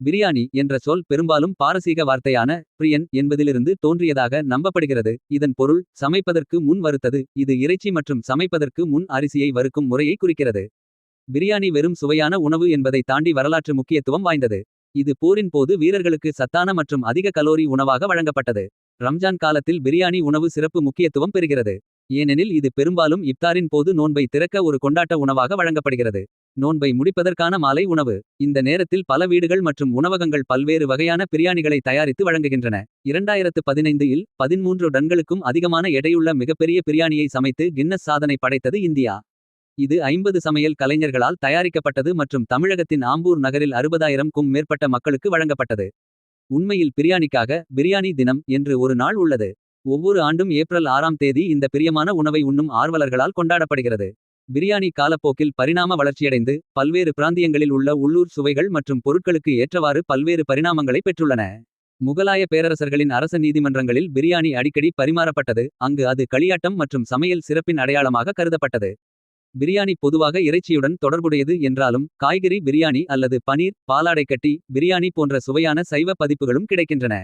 பிரியாணி என்ற சொல் பெரும்பாலும் பாரசீக வார்த்தையான பிரியன் என்பதிலிருந்து தோன்றியதாக நம்பப்படுகிறது. இதன் பொருள் சமைப்பதற்கு முன் வறுத்தது. இது இறைச்சி மற்றும் சமைப்பதற்கு முன் அரிசியை வறுக்கும் முறையை குறிக்கிறது. பிரியாணி வெறும் சுவையான உணவு என்பதை தாண்டி வரலாற்று முக்கியத்துவம் வாய்ந்தது. இது போரின் போது வீரர்களுக்கு சத்தான மற்றும் அதிக கலோரி உணவாக வழங்கப்பட்டது. ரம்ஜான் காலத்தில் பிரியாணி உணவு சிறப்பு முக்கியத்துவம் பெறுகிறது. ஏனெனில் இது பெரும்பாலும் இப்தாரின் போது நோன்பை திறக்க ஒரு கொண்டாட்ட உணவாக வழங்கப்படுகிறது. நோன்பை முடிப்பதற்கான மாலை உணவு. இந்த நேரத்தில் பல வீடுகள் மற்றும் உணவகங்கள் பல்வேறு வகையான பிரியாணிகளை தயாரித்து வழங்குகின்றன. 2015 இல் 13 டன்களுக்கும் அதிகமான எடையுள்ள மிகப்பெரிய பிரியாணியை சமைத்து கின்னஸ் சாதனை படைத்தது இந்தியா. இது 50 சமையல் கலைஞர்களால் தயாரிக்கப்பட்டது மற்றும் தமிழகத்தின் ஆம்பூர் நகரில் அறுபதாயிரம்க்கும் மேற்பட்ட மக்களுக்கு வழங்கப்பட்டது. உண்மையில் பிரியாணிக்காக பிரியாணி தினம் என்று ஒரு நாள் உள்ளது. ஒவ்வொரு ஆண்டும் ஏப்ரல் ஆறாம் தேதி இந்த பிரியமான உணவை உண்ணும் ஆர்வலர்களால் கொண்டாடப்படுகிறது. பிரியாணி காலப்போக்கில் பரிணாம வளர்ச்சியடைந்து. பல்வேறு பிராந்தியங்களில் உள்ள உள்ளூர் சுவைகள் மற்றும் பொருட்களுக்கு ஏற்றவாறு பல்வேறு பரிணாமங்களை பெற்றுள்ளன. முகலாய பேரரசர்களின் அரச நீதிமன்றங்களில் பிரியாணி அடிக்கடி பரிமாறப்பட்டது. அங்கு அது களியாட்டம் மற்றும் சமையல் சிறப்பின் அடையாளமாக கருதப்பட்டது. பிரியாணி பொதுவாக இறைச்சியுடன் தொடர்புடையது என்றாலும். காய்கறி பிரியாணி அல்லது பனீர் பாலாடைக்கட்டி. பிரியாணி போன்ற சுவையான சைவ பதிப்புகளும் கிடைக்கின்றன.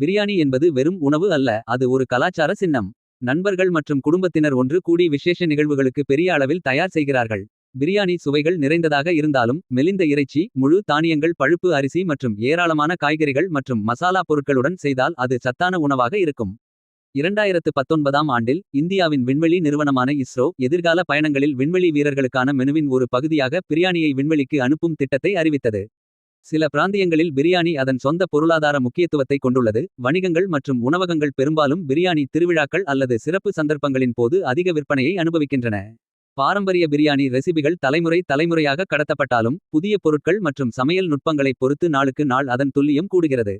பிரியாணி என்பது வெறும் உணவு அல்ல அது ஒரு கலாச்சார சின்னம். நண்பர்கள் மற்றும் குடும்பத்தினர் ஒன்று கூடி விசேஷ நிகழ்வுகளுக்கு பெரிய அளவில் தயார் செய்கிறார்கள். பிரியாணி சுவைகள் நிறைந்ததாக இருந்தாலும் மெலிந்த இறைச்சி. முழு தானியங்கள் பழுப்பு அரிசி மற்றும் ஏராளமான காய்கறிகள் மற்றும் மசாலா பொருட்களுடன் செய்தால் அது சத்தான உணவாக இருக்கும். 2019ஆம் ஆண்டில் இந்தியாவின் விண்வெளி நிறுவனமான இஸ்ரோ. எதிர்கால பயணங்களில் விண்வெளி வீரர்களுக்கான மெனுவின் ஒரு பகுதியாக பிரியாணியை விண்வெளிக்கு அனுப்பும் திட்டத்தை அறிவித்தது. சில பிராந்தியங்களில் பிரியாணி அதன் சொந்த பொருளாதார முக்கியத்துவத்தை கொண்டுள்ளது. வணிகங்கள் மற்றும் உணவகங்கள் பெரும்பாலும் பிரியாணி திருவிழாக்கள் அல்லது சிறப்பு சந்தர்ப்பங்களின் போது அதிக விற்பனையை அனுபவிக்கின்றன. பாரம்பரிய பிரியாணி ரெசிபிகள் தலைமுறை தலைமுறையாக கடத்தப்பட்டாலும். புதிய பொருட்கள் மற்றும் சமையல் நுட்பங்களைப் பொறுத்து நாளுக்கு நாள் அதன் துல்லியம் கூடுகிறது.